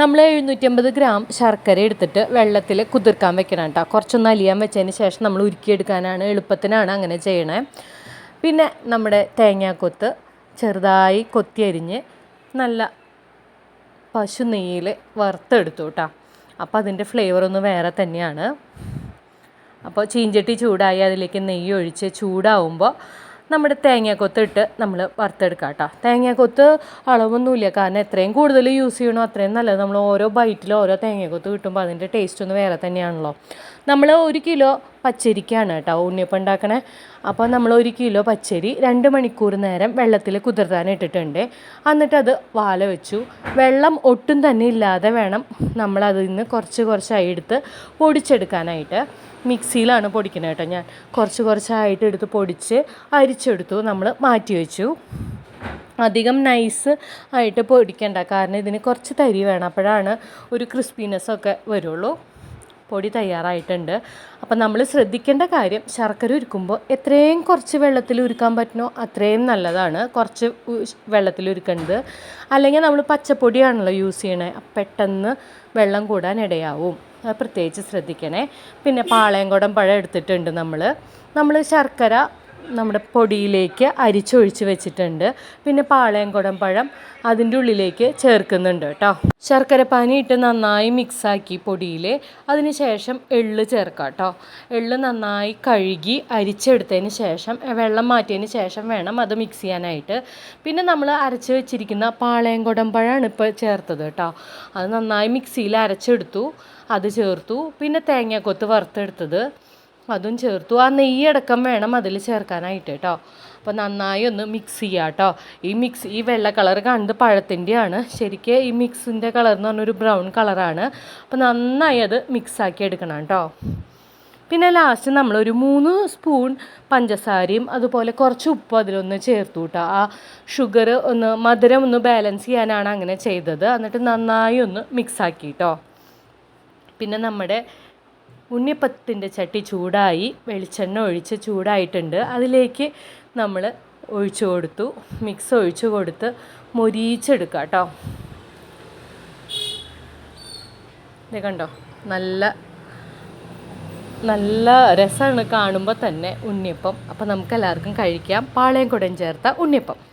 നമ്മൾ എഴുന്നൂറ്റമ്പത് ഗ്രാം ശർക്കര എടുത്തിട്ട് വെള്ളത്തിൽ കുതിർക്കാൻ വെക്കണം കേട്ടോ. കുറച്ചൊന്ന് അലിയാൻ വെച്ചതിന് ശേഷം നമ്മൾ ഉരുക്കിയെടുക്കാനാണ് എളുപ്പത്തിനാണ് അങ്ങനെ ചെയ്യണേ. പിന്നെ നമ്മുടെ തേങ്ങാക്കൊത്ത് ചെറുതായി കൊത്തി അരിഞ്ഞ് നല്ല പശു നെയ്യിൽ വറുത്തെടുത്തു കേട്ടോ. അപ്പോൾ അതിന്റെ ഫ്ലേവർ ഒന്ന് വേറെ തന്നെയാണ്. അപ്പോൾ ചീഞ്ചട്ടി ചൂടായി അതിലേക്ക് നെയ്യ് ഒഴിച്ച് ചൂടാവുമ്പോൾ നമ്മുടെ തേങ്ങാക്കൊത്ത് ഇട്ട് നമ്മൾ വറുത്തെടുക്കാം കേട്ടോ. തേങ്ങാക്കൊത്ത് അളവൊന്നുമില്ല. കാരണം എത്രയും കൂടുതൽ യൂസ് ചെയ്യണോ അത്രയും നല്ലത്. നമ്മൾ ഓരോ ബൈറ്റിലും ഓരോ തേങ്ങാക്കൊത്ത് കിട്ടുമ്പോൾ അതിന്റെ ടേസ്റ്റ് ഒന്ന് വേറെ തന്നെയാണല്ലോ. നമ്മൾ ഒരു കിലോ പച്ചരിക്കാണ് കേട്ടോ ഉണ്ണിയപ്പം ഉണ്ടാക്കണേ. അപ്പോൾ നമ്മൾ ഒരു കിലോ പച്ചരി രണ്ട് മണിക്കൂർ നേരം വെള്ളത്തിൽ കുതിർത്താൻ ഇട്ടിട്ടുണ്ട്. എന്നിട്ട് അത് വാല വെച്ചു. വെള്ളം ഒട്ടും തന്നെ ഇല്ലാതെ വേണം നമ്മൾ അതിൽ നിന്ന് കുറച്ച് കുറച്ചായി എടുത്ത് പൊടിച്ചെടുക്കാനായിട്ട്. മിക്സിയിലാണ് പൊടിക്കുന്നത് കേട്ടോ ഞാൻ. കുറച്ച് കുറച്ചായിട്ട് എടുത്ത് പൊടിച്ച് അരിച്ചെടുത്തു. നമ്മൾ മാറ്റി വെച്ചു. അധികം നൈസ് ആയിട്ട് പൊടിക്കണ്ട. കാരണം ഇതിന് കുറച്ച് തരി വേണം. അപ്പോഴാണ് ഒരു ക്രിസ്പിനെസ് ഒക്കെ വരുള്ളൂ. പൊടി തയ്യാറായിട്ടുണ്ട്. അപ്പം നമ്മൾ ശ്രദ്ധിക്കേണ്ട കാര്യം ശർക്കര ഉരുക്കുമ്പോൾ എത്രയും കുറച്ച് വെള്ളത്തിൽ ഉരുക്കാൻ പറ്റണോ അത്രയും നല്ലതാണ്. കുറച്ച് വെള്ളത്തിൽ ഉരുക്കേണ്ടത്. അല്ലെങ്കിൽ നമ്മൾ പച്ചപ്പൊടിയാണല്ലോ യൂസ് ചെയ്യണേ പെട്ടെന്ന് വെള്ളം കൂടാൻ ഇടയാവും. പ്രത്യേകിച്ച് ശ്രദ്ധിക്കണേ. പിന്നെ പാളയംകുടം പഴം എടുത്തിട്ടുണ്ട് നമ്മൾ നമ്മൾ ശർക്കര നമ്മുടെ പൊടിയിലേക്ക് അരിച്ചൊഴിച്ച് വെച്ചിട്ടുണ്ട്. പിന്നെ പാളയംകുടം പഴം അതിന്റെ ഉള്ളിലേക്ക് ചേർക്കുന്നുണ്ട് കേട്ടോ. ശർക്കര പാനി ഇട്ട് നന്നായി മിക്സാക്കി പൊടിയിൽ അതിന് ശേഷം എള്ള് ചേർക്കാം കേട്ടോ. എള്ള് നന്നായി കഴുകി അരിച്ചെടുത്തതിന് ശേഷം വെള്ളം മാറ്റിയതിന് ശേഷം വേണം അത് മിക്സ് ചെയ്യാനായിട്ട്. പിന്നെ നമ്മൾ അരച്ച് വെച്ചിരിക്കുന്ന പാളയംകുടം പഴമാണ് ഇപ്പോൾ ചേർത്തത് കേട്ടോ. അത് നന്നായി മിക്സിയിൽ അരച്ചെടുത്തു അത് ചേർത്തു. പിന്നെ തേങ്ങാക്കൊത്ത് വറുത്തെടുത്തത്. അതും ചേർത്തു. ആ നെയ്യടക്കം വേണം അതിൽ ചേർക്കാനായിട്ട് കേട്ടോ അപ്പോൾ നന്നായി ഒന്ന് മിക്സ് ചെയ്യുക കേട്ടോ ഈ മിക്സ് ഈ വെള്ള കളർ കണ്ട് പഴത്തിന്റെയാണ് ശരിക്കും ഈ മിക്സിന്റെ കളർ എന്ന് പറഞ്ഞൊരു ബ്രൗൺ കളറാണ് അപ്പോൾ നന്നായി അത് മിക്സാക്കി എടുക്കണം കേട്ടോ പിന്നെ ലാസ്റ്റ് നമ്മളൊരു മൂന്ന് സ്പൂൺ പഞ്ചസാരയും അതുപോലെ കുറച്ച് ഉപ്പ് അതിലൊന്ന് ചേർത്തു കേട്ടോ ആ ഷുഗർ ഒന്ന് മധുരം ഒന്ന് ബാലൻസ് ചെയ്യാനാണ് അങ്ങനെ ചെയ്തത്. എന്നിട്ട് നന്നായി ഒന്ന് മിക്സാക്കി കേട്ടോ പിന്നെ നമ്മുടെ ഉണ്ണിയപ്പത്തിന്റെ ചട്ടി ചൂടായി വെളിച്ചെണ്ണ ഒഴിച്ച് ചൂടായിട്ടുണ്ട്. അതിലേക്ക് നമ്മൾ ഒഴിച്ചു കൊടുത്തു. മിക്സ് ഒഴിച്ചു കൊടുത്ത് മൊരിച്ചെടുക്കുക കേട്ടോ. ഇത് കണ്ടോ? നല്ല നല്ല രസമാണ് കാണുമ്പോൾ തന്നെ ഉണ്ണിയപ്പം. അപ്പോൾ നമുക്കെല്ലാവർക്കും കഴിക്കാം. പാളയം കുടം ചേർത്ത ഉണ്ണിയപ്പം.